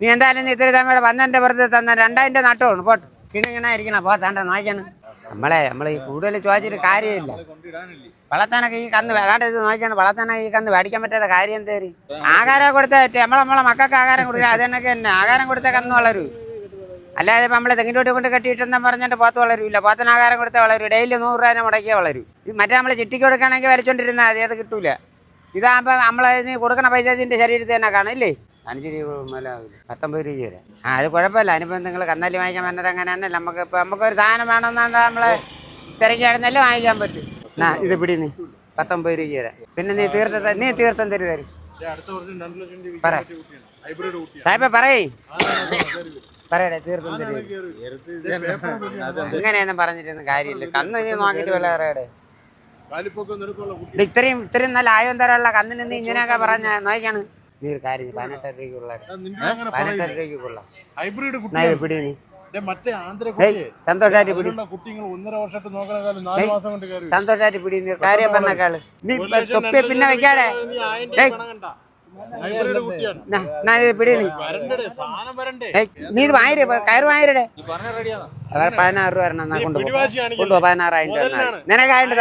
നീ എന്തായാലും നീ ഇത്തിരി തമ്മിയുടെ പന്ത്രണ്ട് വെറുതെ തന്ന രണ്ടായിരം നട്ടമാണ് പോട്ട്. കിണിങ്ങനെ ഇരിക്കണം. പോ തണ്ട നോക്കണം നമ്മളെ നമ്മൾ ഈ കൂടുതൽ ചോദിച്ചിട്ട് കാര്യമില്ല. വളർത്താനൊക്കെ ഈ കന്ന് വേണ്ട ഇത് നോക്കിയാണ് വളർത്താനൊക്കെ ഈ കന്ന് മേടിക്കാൻ പറ്റാത്ത കാര്യം എന്തേര്? ആഹാരം കൊടുത്താൽ നമ്മളെ നമ്മളെ മക്കൾക്ക് ആഹാരം കൊടുക്കുക. അത് തന്നെ. ആഹാരം കൊടുത്താൽ കന്ന് വളരും. അല്ലാതെ ഇപ്പം നമ്മളെ തെങ്ങിന്റെ കൊണ്ട് കെട്ടിയിട്ടെന്ന് പറഞ്ഞിട്ട് പോത്ത് വളരില്ല പോത്തിന് ആഹാരം കൊടുത്താൽ വളരും. ഡെയിലി നൂറ് രൂപ മുടക്കിയാൽ വളരും. ഇത് മറ്റേ നമ്മളെ ചിട്ടിക്ക് കൊടുക്കുകയാണെങ്കിൽ വരച്ചോണ്ടിരുന്നാൽ അത് കിട്ടൂല. ഇതാകുമ്പോൾ നമ്മളതിന് കൊടുക്കണ പൈസ ഇതിന്റെ ശരീരത്തിൽ തന്നെ കാണില്ലേ അഞ്ച് രൂപ മേലെ പത്തൊമ്പത് രൂപ വരെ. ആ അത് കുഴപ്പമില്ല. അതിനിപ്പോൾ നിങ്ങൾ കന്നാലി വാങ്ങിക്കാൻ വന്നിട്ട് അങ്ങനെ തന്നെ നമുക്ക് ഇപ്പൊ നമുക്ക് ഒരു സാധനം വേണമെന്നാണ്ട് നമ്മൾ തിരക്കിയാടുന്നല്ലേ വാങ്ങിക്കാൻ പറ്റും. എന്നാ ഇത് പിടി നീ. പത്തൊമ്പത് രൂപ വരെ. പിന്നെ നീ തീർത്ഥ നീ തീർത്ഥം തരു പറ. സാഹിബ പറയേ. പറയടേ തീർത്ഥം തരും. ഇങ്ങനെയൊന്നും പറഞ്ഞിട്ടൊന്നും കാര്യമില്ല. കന്ന് നീ നോക്കിയിട്ട് വല്ല പറയടേ. കാലിപ്പൊക്കം നെടുക്കുള്ള ഇത്രയും ഇത്രയും നല്ല ആയം തരമുള്ള കന്നിന് നീ ഇങ്ങനെയൊക്കെ പറഞ്ഞ നോക്കാണ് നീ ഒരു കാര്യം പതിനെട്ടര പതിനെട്ടര മറ്റേ ആന്ധ്ര ഏയ് സന്തോഷായിട്ട് പിടി. കുട്ടികൾ ഒന്നര വർഷമായിട്ട് നോക്കണ കാലം നാല് മാസം കൊണ്ട് കയറി സന്തോഷായിട്ട് പിടി നീ. കാര്യം പറഞ്ഞേക്കാൾ നീ ഒരു ലക്ഷം, തൊപ്പി പിന്നെ വെക്കാടെ? നീ ഇത് പിടി നീ. വരണ്ടേ സാധനം വരണ്ടേ. നീ ഇത് വാങ്ങിര കയറ് വാങ്ങിരടെ പറഞ്ഞ റെഡിയാണ്? പതിനാറ് രൂപ വരണം കൊണ്ടുപോ. പതിനാറായിരം രൂപ. നിനക്കായിട്ട്